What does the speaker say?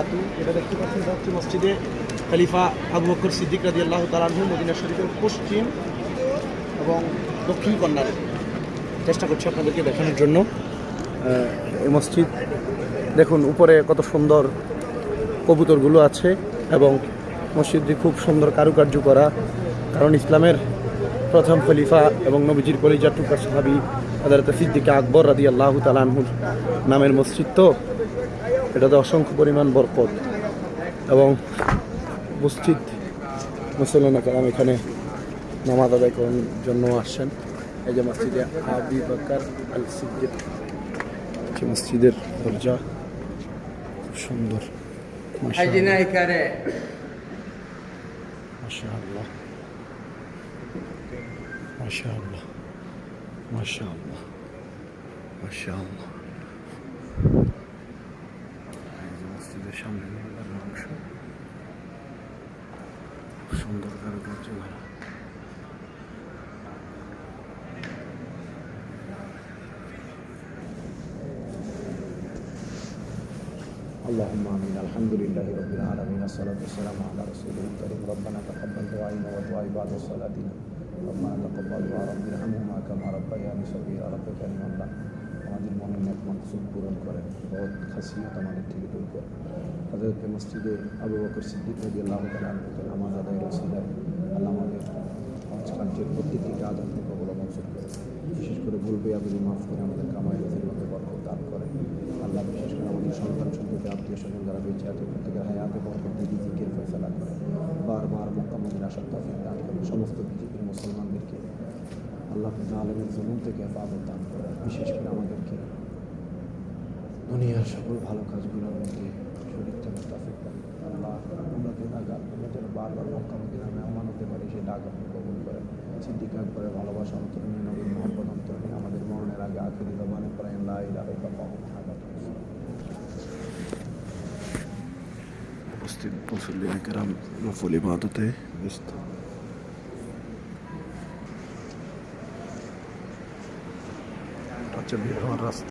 বারাকাতু। এটা দেখতে পাচ্ছেন, এটা হচ্ছে মসজিদে খলিফা আবু বকর সিদ্দিক রাজি আল্লাহ তালাহু মদিনা শরীফের পশ্চিম এবং দক্ষিণ কর্নারে। চেষ্টা করছি আপনাদেরকে দেখানোর জন্য। এই মসজিদ, দেখুন, উপরে কত সুন্দর কবুতরগুলো আছে এবং মসজিদটি খুব সুন্দর কারুকার্য করা। কারণ ইসলামের প্রথম খলিফা এবং নবীজির কলিজা টুকার সাহাবি হজরত সিদ্দিকে আকবর রাদি আল্লাহ তালানহুর নামের মসজিদ তো। এটাতে অসংখ্য পরিমাণ বরকত এবং উপস্থিত মুসলমানা কালাম এখানে নামাজ আদায় করার জন্য আসছেন। এই যে মসজিদে আবি বাকার আল সিদ্দিক যে মসজিদের দরজা খুব সুন্দর। মাশাআল্লাহ। মাশাআল্লাহ। মাশাআল্লাহ। মাশাআল্লাহ। সামনে মেলার অংশ খুব সুন্দর কারুকার্য করা اللهم امين الحمد لله رب العالمين الصلاه والسلام على رسوله الكريم ربنا تقبل دعائنا ودعاء بعد صلاتنا ربنا تقبل دعاء رب ارحمهما كما ربياني صغيرا رب كريم الله আমাদের মনের এক মকসুদ পূরণ করেন বহুত খাসিয়ত আমাদের থেকে দূর করেন হজরত মসজিদে আবু বকর সিদ্দিক নদী আল্লাহ তালা নামাজ আদায় রসিদায় আল্লাহ আমাদের কার্যের প্রত্যেকটি কাজ আপনি কবল মকসুদ করেন বিশেষ করে বলবে আপনি মাফ করে আমাদের কামাই রোজের মধ্যে বরকত দান করেন আল্লাহ বিশেষ করে আমাদের সন্তান সম্পর্কে আত্মীয় স্বজন যারা বেঁচে আছে প্রত্যেকের হায়াতে বরকত দিয়ে জিকির ফেসলা করে বারবার মক্কা মদিনা সত্তাফিক দান করেন সমস্ত বিজেপির মুসলমানদেরকে আল্লাহ আলমের জমিন থেকে হেফাজত দান করে বিশেষ করে আমাদেরকে দুনিয়ার সকল ভালো কাজগুলোর মধ্যে শরীর থেকে তাফিক দান আল্লাহ আমরা আমরা যেন বারবার মক্কা মদিনা মেহমান হতে পারি সেই ডাক আপনি কবুল করেন। সিদ্দিক করে ভালোবাসা অন্তরণীয় নবীর মহব্বত অন্তরণীয় আমাদের মরণের আগে আখেরি জমানে পড়েন লাই রাবে উপস্থিত মুসল্লিম কেরাম নফল ইবাদতে ব্যস্ত। আচ্ছা রাস্তা।